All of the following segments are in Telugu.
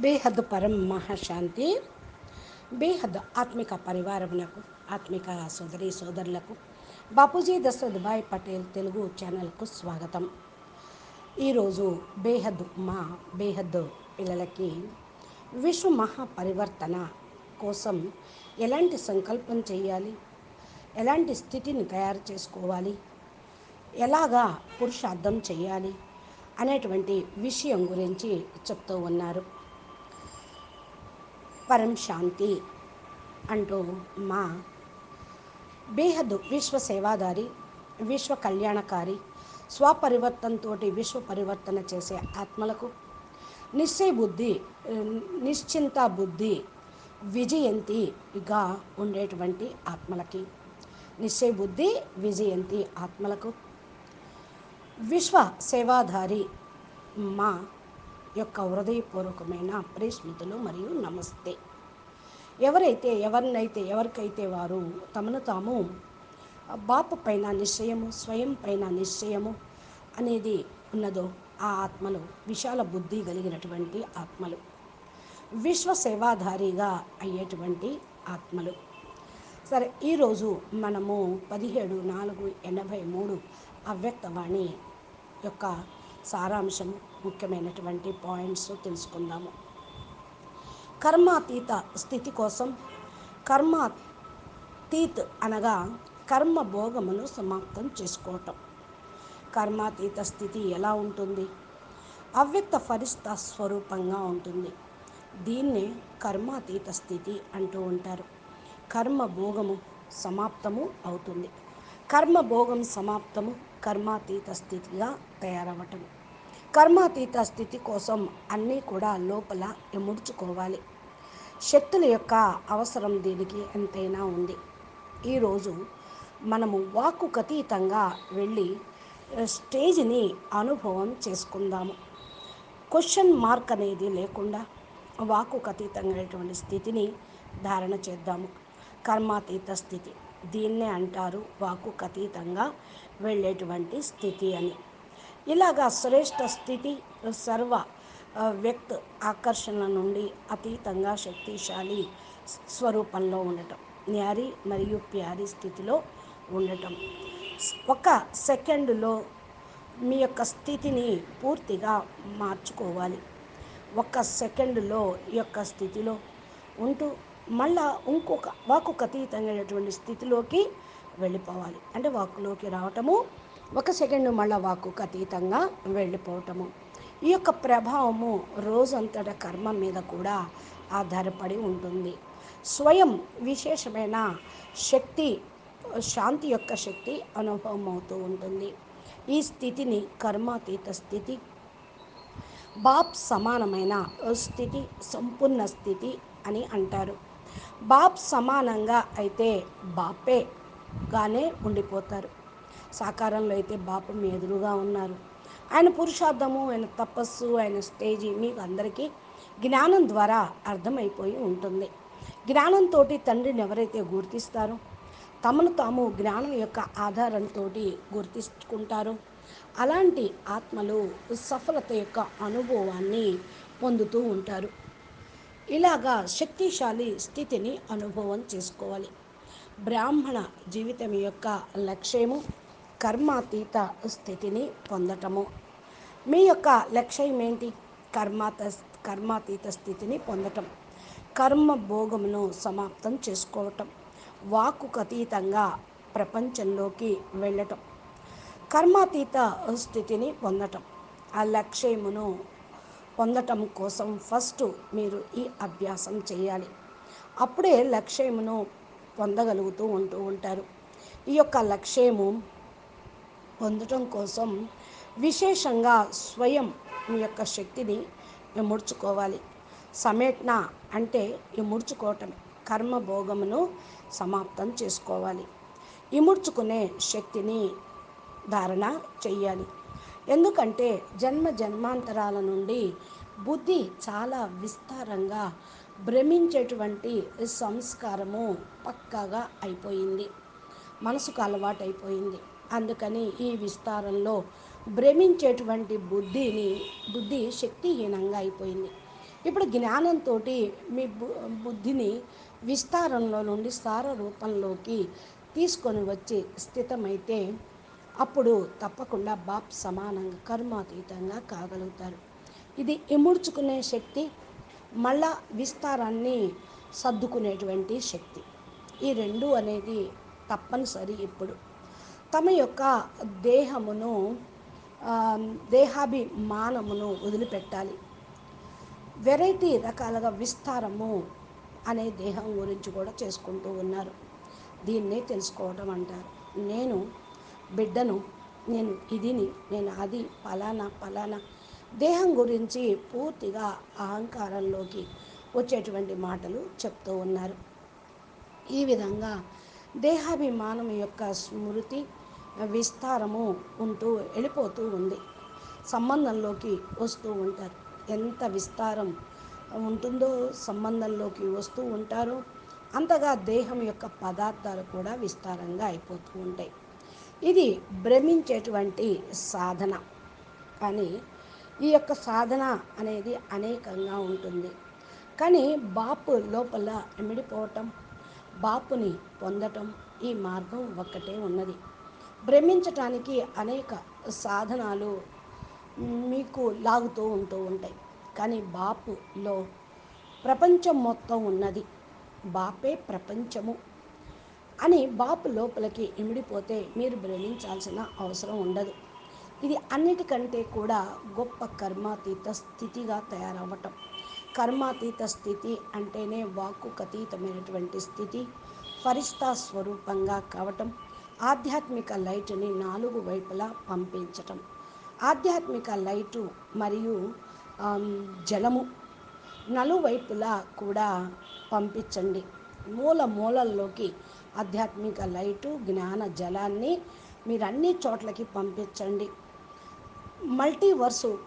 బేహద్ పరం మహాశాంతి బేహద్ ఆత్మిక పరివారమునకు ఆత్మిక సోదరి సోదరులకు బాపూజీ దశరథ్ పటేల్ తెలుగు ఛానల్కు స్వాగతం. ఈరోజు బేహద్ మా బేహద్ పిల్లలకి విశ్వ మహాపరివర్తన కోసం ఎలాంటి సంకల్పం చేయాలి? ఎలాంటి స్థితిని తయారు చేసుకోవాలి? ఎలాగా పురుషార్థం చేయాలి? అనేటువంటి విషయం గురించి చెప్తూ ఉన్నారు. పరం శాంతి అంటూ మా బేహద్ విశ్వ సేవాదారి విశ్వ కళ్యాణకారి స్వపరివర్తనతో విశ్వ పరివర్తన చేసే ఆత్మలకు నిశ్చయ బుద్ధి నిశ్చింత బుద్ధి విజయంతిగా ఉండేటువంటి ఆత్మలకి. నిశ్చయ బుద్ధి విజయంతి ఆత్మలకు విశ్వ సేవాధారి మా యొక్క హృదయపూర్వకమైన ప్రేస్మితులు మరియు నమస్తే. ఎవరైతే ఎవరినైతే ఎవరికైతే వారు తమను తాము బాపు పైన నిశ్చయము స్వయం పైన నిశ్చయము అనేది ఉన్నదో ఆ ఆత్మలు విశాల బుద్ధి కలిగినటువంటి ఆత్మలు. విశ్వ సేవాధారిగా అయ్యేటువంటి ఆత్మలు. సరే ఈరోజు మనము పదిహేడు నాలుగు ఎనభై మూడు అవ్యక్తవాణి యొక్క సారాంశం ముఖ్యమైనటువంటి పాయింట్స్ తెలుసుకుందాము. కర్మాతీత స్థితి కోసం కర్మాతీత్ అనగా కర్మ భోగమును సమాప్తం చేసుకోవటం. కర్మాతీత స్థితి ఎలా ఉంటుంది? అవ్యక్త ఫరిస్త స్వరూపంగా ఉంటుంది. దీన్నే కర్మాతీత స్థితి అంటూ ఉంటారు. కర్మ భోగము సమాప్తము అవుతుంది. కర్మ భోగం సమాప్తము కర్మాతీత స్థితిగా తయారవ్వటం కర్మాతీత స్థితి కోసం అన్నీ కూడా లోపల ఎముడ్చుకోవాలి. శక్తుల యొక్క అవసరం దీనికి ఎంతైనా ఉంది. ఈరోజు మనము వాక్కు అతీతంగా వెళ్ళి స్టేజ్ని అనుభవం చేసుకుందాము. క్వశ్చన్ మార్క్ అనేది లేకుండా వాక్కు అతీతమైనటువంటి స్థితిని ధారణ చేద్దాము. కర్మాతీత స్థితి దీన్నే అంటారు వాక్కు అతీతంగా వెళ్ళేటువంటి స్థితి అని. ఇలాగా శ్రేష్ఠ స్థితి సర్వ వ్యక్త్ ఆకర్షణ నుండి అతీతంగా శక్తిశాలి స్వరూపంలో ఉండటం న్యారి మరియు ప్యారి స్థితిలో ఉండటం. ఒక సెకండ్లో మీ యొక్క స్థితిని పూర్తిగా మార్చుకోవాలి. ఒక సెకండులో ఈ యొక్క స్థితిలో ఉంటూ మళ్ళా ఇంకొక వాకుకు అతీతమైనటువంటి స్థితిలోకి వెళ్ళిపోవాలి. అంటే వాక్కులోకి రావటము ఒక సెకండ్ మళ్ళీ వాక్కుకు అతీతంగా వెళ్ళిపోవటము. ఈ యొక్క ప్రభావము రోజంతట కర్మ మీద కూడా ఆధారపడి ఉంటుంది. స్వయం విశేషమైన శక్తి శాంతి యొక్క శక్తి అనుభవం అవుతూ ఉంటుంది. ఈ స్థితిని కర్మాతీత స్థితి బాప్ సమానమైన స్థితి సంపూర్ణ స్థితి అని అంటారు. బాప్ సమానంగా అయితే బాపేగానే ఉండిపోతారు. సాకారంలో అయితే బాపు ఎదురుగా ఉన్నారు. ఆయన పురుషార్థము ఆయన తపస్సు ఆయన స్టేజీ మీకు అందరికీ జ్ఞానం ద్వారా అర్థమైపోయి ఉంటుంది. జ్ఞానంతో తండ్రిని ఎవరైతే గుర్తిస్తారో తమను తాము జ్ఞానం యొక్క ఆధారంతో గుర్తించుకుంటారో. అలాంటి ఆత్మలు సఫలత యొక్క అనుభవాన్ని పొందుతూ ఉంటారు. ఇలాగా శక్తిశాలి స్థితిని అనుభవం చేసుకోవాలి. బ్రాహ్మణ జీవితం యొక్క లక్ష్యము కర్మాతీత స్థితిని పొందటము. మీ యొక్క లక్ష్యం ఏంటి? కర్మాత కర్మాతీత స్థితిని పొందటం. కర్మ భోగమును సమాప్తం చేసుకోవటం. వాక్కుకు అతీతంగా ప్రపంచంలోకి వెళ్ళటం. కర్మాతీత స్థితిని పొందటం. ఆ లక్ష్యమును పొందటం కోసం ఫస్ట్ మీరు ఈ అభ్యాసం చేయాలి. అప్పుడే లక్ష్యమును పొందగలుగుతూ ఉంటూ ఉంటారు. ఈ యొక్క లక్ష్యము పొందటం కోసం విశేషంగా స్వయం మీ యొక్క శక్తిని ఇముడ్చుకోవాలి సమేట్న అంటే ఇముడ్చుకోవటం కర్మభోగమును సమాప్తం చేసుకోవాలి. ఇముడ్చుకునే శక్తిని ధారణ చెయ్యాలి. ఎందుకంటే జన్మ జన్మాంతరాల నుండి బుద్ధి చాలా విస్తారంగా భ్రమించేటువంటి సంస్కారము పక్కాగా అయిపోయింది. మనసుకు అలవాటైపోయింది. అందుకని ఈ విస్తారంలో భ్రమించేటువంటి బుద్ధిని బుద్ధి శక్తిహీనంగా అయిపోయింది. ఇప్పుడు జ్ఞానంతో మీ బు బుద్ధిని విస్తారంలో నుండి సార రూపంలోకి తీసుకొని వచ్చి స్థితమైతే అప్పుడు తప్పకుండా బాప్ సమానంగా కర్మాతీతంగా కాగలుగుతారు. ఇది ఇముడ్చుకునే శక్తి మళ్ళా విస్తారాన్ని సర్దుకునేటువంటి శక్తి. ఈ రెండు అనేది తప్పనిసరి ఇప్పుడు. తమ యొక్క దేహమును దేహాభిమానమును వదిలిపెట్టాలి. వెరైటీ రకాలుగా విస్తారము అనే దేహం గురించి కూడా చేసుకుంటూ ఉన్నారు. దీన్నే తెలుసుకోవడం అంటారు. నేను బిడ్డను నేను ఇదిని నేను అది పలానా పలానా దేహం గురించి పూర్తిగా అహంకారంలోకి వచ్చేటువంటి మాటలు చెప్తూ ఉన్నారు. ఈ విధంగా దేహాభిమానం యొక్క స్మృతి విస్తారము ఉంటూ వెళ్ళిపోతూ ఉంది. సంబంధంలోకి వస్తూ ఉంటారు. ఎంత విస్తారం ఉంటుందో సంబంధంలోకి వస్తూ ఉంటారో. అంతగా దేహం యొక్క పదార్థాలు కూడా విస్తారంగా అయిపోతూ ఉంటాయి. ఇది భ్రమించేటువంటి సాధన. కానీ ఈ యొక్క సాధన అనేది అనేకంగా ఉంటుంది. కానీ బాపు లోపల ఎమిడిపోవటం బాపుని పొందటం ఈ మార్గం ఒక్కటే ఉన్నది. భ్రమించటానికి అనేక సాధనాలు మీకు లాగుతూ ఉంటూ ఉంటాయి. కానీ బాపులో ప్రపంచం మొత్తం ఉన్నది. బాపే ప్రపంచము అని బాపు లోపలికి ఇమిడిపోతే మీరు భ్రమించాల్సిన అవసరం ఉండదు. ఇది అన్నిటికంటే కూడా గొప్ప కర్మాతీత స్థితిగా తయారవ్వటం. కర్మాతీత స్థితి అంటేనే వాక్కుకతీతమైనటువంటి స్థితి ఫరిస్తా స్వరూపంగా కావటం. ఆధ్యాత్మిక లైట్ని నాలుగు వైపులా పంపించటం. ఆధ్యాత్మిక లైటు మరియు జలము నలువైపులా కూడా పంపించండి. మూల మూలల్లోకి ఆధ్యాత్మిక లైటు జ్ఞాన జలాన్ని మీరు అన్ని చోట్లకి పంపించండి. మల్టీవర్సు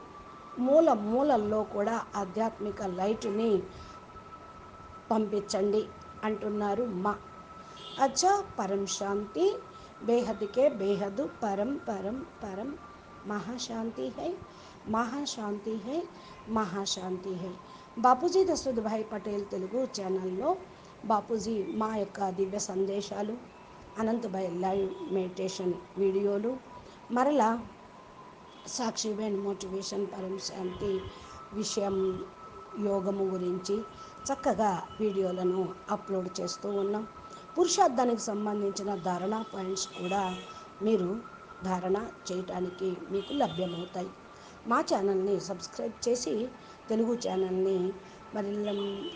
మూల మూలల్లో కూడా ఆధ్యాత్మిక లైటుని పంపించండి అంటున్నారు మా. అచ్చా పరం శాంతి బేహద్కే బేహదు పరం పరం పరం మహాశాంతి హై మహాశాంతి హై మహాశాంతి హై. బాపూజీ దశరథ్ భాయ్ పటేల్ తెలుగు ఛానల్లో బాపూజీ మా యొక్క దివ్య సందేశాలు అనంతభాయ్ లైవ్ మెడిటేషన్ వీడియోలు మరలా సాక్షివేణ్ మోటివేషన్ పరం శాంతి విషయం యోగము గురించి చక్కగా వీడియోలను అప్లోడ్ చేస్తూ ఉన్నాం. పురుషార్థానికి సంబంధించిన ధారణ పాయింట్స్ కూడా మీరు ధారణ చేయటానికి మీకు లభ్యమవుతాయి. మా ఛానల్ని సబ్స్క్రైబ్ చేసి తెలుగు ఛానల్ని మరి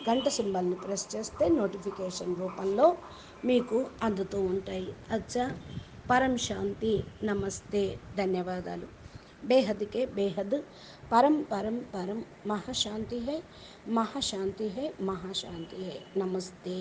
గంట సింబల్ని ప్రెస్ చేస్తే నోటిఫికేషన్ రూపంలో మీకు అందుతూ ఉంటాయి. అచ్చా పరం శాంతి నమస్తే ధన్యవాదాలు. బేహద్కే బేహద్ పరం పరం పరం మహాశాంతి హే మహాశాంతి హే మహాశాంతి హే నమస్తే.